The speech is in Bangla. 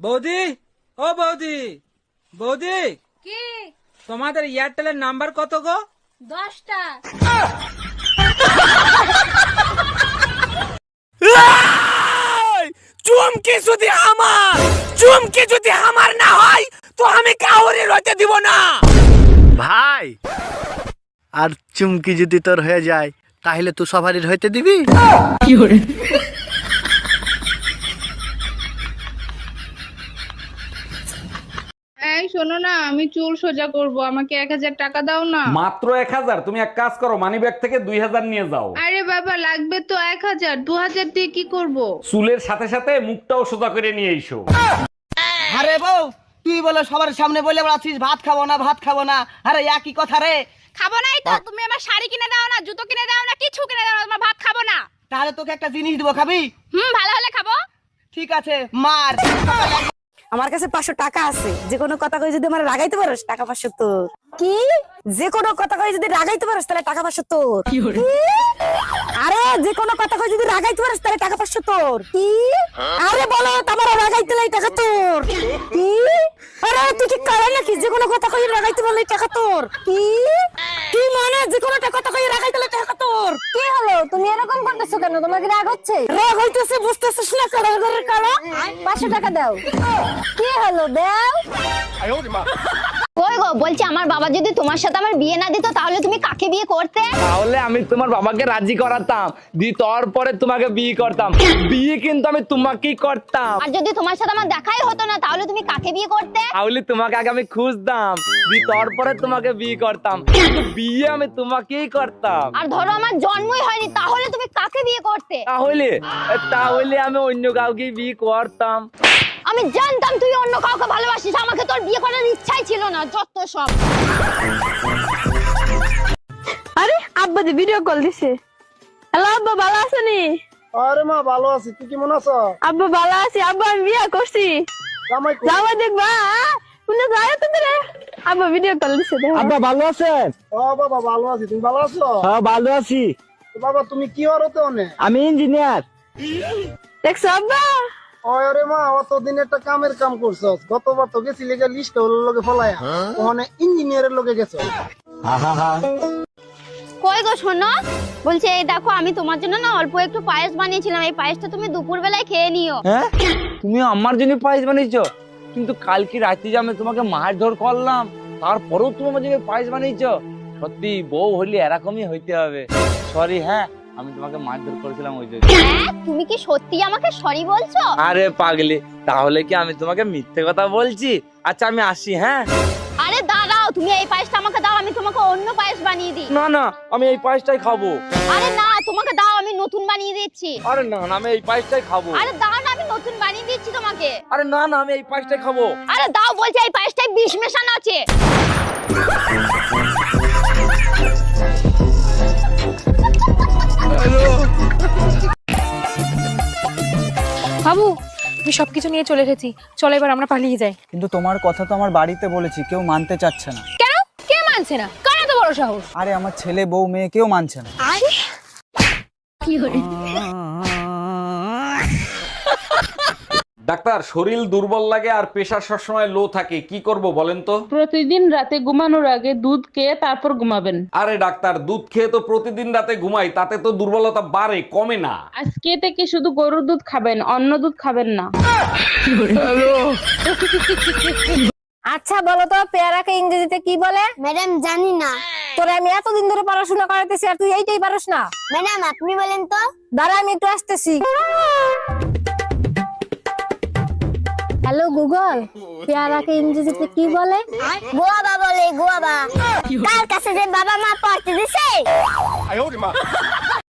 বৌদি ও বৌদি বৌদি। কি? তোমাদের এয়ারটেলের নাম্বার কত গো? দশটা। চুমকি যদি আমার চুমকি যদি আমার না হয় তো আমি কাউরে রইতে দিব না। ভাই আর চুমকি যদি তোর হয়ে যায় তাহলে তুই সবারই হইতে দিবি? এই শোনো না আমি চুল সোজা করব আমাকে এক হাজার টাকা দাও না। মাত্র এক হাজার তুমি এক কাজ করো মানি ব্যাগ থেকে দুই হাজার নিয়ে যাও। আরে বাবা লাগবে তো এক হাজার দু হাজার দিয়ে কি করব? চুলের সাথে সাথে মুখটাও সোজা করে নিয়ে এসো। আরে বউ তুই বলে সবার সামনে বলে বেড়াচ্ছিস ভাত খাব না ভাত খাব না। আরে একই কথা রে। খাব নাই তো তুমি আমার শাড়ি কিনে দাও না জুতো কিনে দাও না কিছু কিনে দাও না তোমার ভাত খাব না। তাহলে তোকে একটা জিনিস দিব খাবি? হুম ভালো হলে খাব। ঠিক আছে মার। আমার কাছে পাঁচশো টাকা আছে। যে কোনো কথা কই যদি আমার রাগাইতে পারোস টাকা পাঁচশো তোর। কি? যে কোনো কথা কই যদি রাগাইতে পারোস তাহলে টাকা পাঁচশো তোর। কি? আরে যে কোনো কথা কই যদি রাগাইতে পারোস তাহলে টাকা পাঁচশো তোর। কি? আরে বলো তোমার রাগাইতে লাই টাকা তোর। কি আরে তুই কি করে নাকি? যে কোনো কথা কই রাগাইতে পারলে টাকা তোর। কি? কি মানে? যে কোনো একটা কথা কই রাগাইতে লাই টাকা তোর কি হলো তুমি করতেছো কেন? তোমার কি রাগ হচ্ছে? রাগ হইতেছে বুঝতেছিস না কালো ঘরের কালো? পাঁচশো টাকা দাও। কি হলো দাও? কই গো? বলছি আমার বাবা যদি তোমার সাথে আমার বিয়ে না দিত তাহলে তুমি কাকে বিয়ে করতে? তাহলে আমি তোমার বাবাকে রাজি করাতাম। দি তোর তোমাকে বিয়ে করতাম। বিয়ে কিন্তু আমি তোমাকেই করতাম। আর যদি তোমার সাথে আমার দেখাই হতো না তাহলে তুমি কাকে বিয়ে করতে? তাহলে তোমাকে আগে আমি খুঁজতাম। দি তোর পরে তোমাকে বিয়ে করতাম। কিন্তু বিয়ে আমি তোমাকেই করতাম। আর ধরো আমার জন্মই হয়নি তাহলে তুমি কাকে বিয়ে করতে? তাহলে? তাহলে আমি অন্য কাউকে বিয়ে করতাম। আমি জানতাম তুই অন্য কাউকে ভালোবাসিস। আমাকে তোর বিয়ে করার ইচ্ছাই ছিল না যত সব। আরে আব্বা দি ভিডিও কল দিছে। হ্যালো আব্বা ভালো আছেনি? আরে মা ভালো আছি। তুই কেমন আছো? আব্বা ভালো আছি। আব্বা আমি বিয়া করছি। জামাই দেখবা শুনে যায় তো রে? আব্বা ভিডিও কল দিছে দেখো। আব্বা ভালো আছেন? ও বাবা ভালো আছি। তুমি ভালো আছো? হ্যাঁ ভালো আছি। বাবা তুমি কি হরতে অনেক আমি ইঞ্জিনিয়ার। দেখছ আব্বা? আরে মা অতদিন একটা কামের কাম করছ গতবার তো গেছি লেগে লিস্ট ফলায়া। ওখানে ইঞ্জিনিয়ারের লোকে গেছো। কই গো শোনো? বলছে এই দেখো আমি তোমার জন্য না অল্প একটু পায়েস বানিয়েছিলাম। এই পায়েসটা তুমি দুপুর বেলায় খেয়ে নিও। হ্যাঁ? তুমি আমার জন্য পায়েস বানিয়েছো? কিন্তু কালকে রাতে যে আমি তোমাকে মারধর করলাম তারপরেও তুমি আমার জন্য পায়েস বানিয়েছো? সত্যি বউ হলে এরকমই হইতে হবে। সরি হ্যাঁ? আমি তোমাকে মারধর করেছিলাম ওই জন্য হ্যাঁ? তুমি কি সত্যি আমাকে সরি বলছো? আরে পাগলি তাহলে কি আমি তোমাকে মিথ্যে কথা বলছি? আচ্ছা আমি আসি হ্যাঁ? আরে দাঁড়াও তুমি এই পায়েসটা আমাকে দাও আমি তোমাকে অন্য পায়েস বানিয়ে দিই। না না আমি এই পায়েসটাই খাব। আরে না তোমাকে দাও আমি নতুন বানিয়ে দিচ্ছি। আরে না না আমি এই পায়েসটাই খাব। আরে দাও না আমি নতুন বানিয়ে দিচ্ছি তোমাকে। আরে না না আমি এই পায়েসটাই খাব। আরে দাও বলছি এই পায়েসটায় বিষ মেশানো আছে। বাবু আমি সবকিছু নিয়ে চলে এসেছি। চলো এবার আমরা পালিয়ে যাই। কিন্তু তোমার কথা তো আমার বাড়িতে বলেছি কেউ মানতে চাচ্ছে না। কেন? কে মানছে না? কার এত বড় সাহস? আরে আমার ছেলে বউ মেয়ে কেউ মানছে না। ডাক্তার শরীর দুর্বল লাগে আর প্রেশার সবসময় লো থাকে কি করব বলেন তো? প্রতিদিন রাতে ঘুমানোর আগে দুধ খেয়ে তারপর ঘুমাবেন। আরে ডাক্তার দুধ খেয়ে তো প্রতিদিন রাতে ঘুমাই তাতে তো দুর্বলতা বাড়ে কমে না। আজকে থেকে শুধু গরুর দুধ খাবেন অন্য দুধ খাবেন না। আচ্ছা বলো তো পেয়ারাকে ইংরেজিতে কি বলে? ম্যাডাম জানি না। তোরে আমি এতদিন ধরে পড়াশোনা করাতেছি আর তুই এইটাই পারস না? ম্যাডাম আপনি বলেন তো। দাঁড়া আমি একটু আসতেছি। হ্যালো গুগল পেয়ারাকে ইংরেজিতে কি বলে? গোয়াবা বলে গোয়াবা। কার কাছে যে বাবা মা পড়তে দিছে।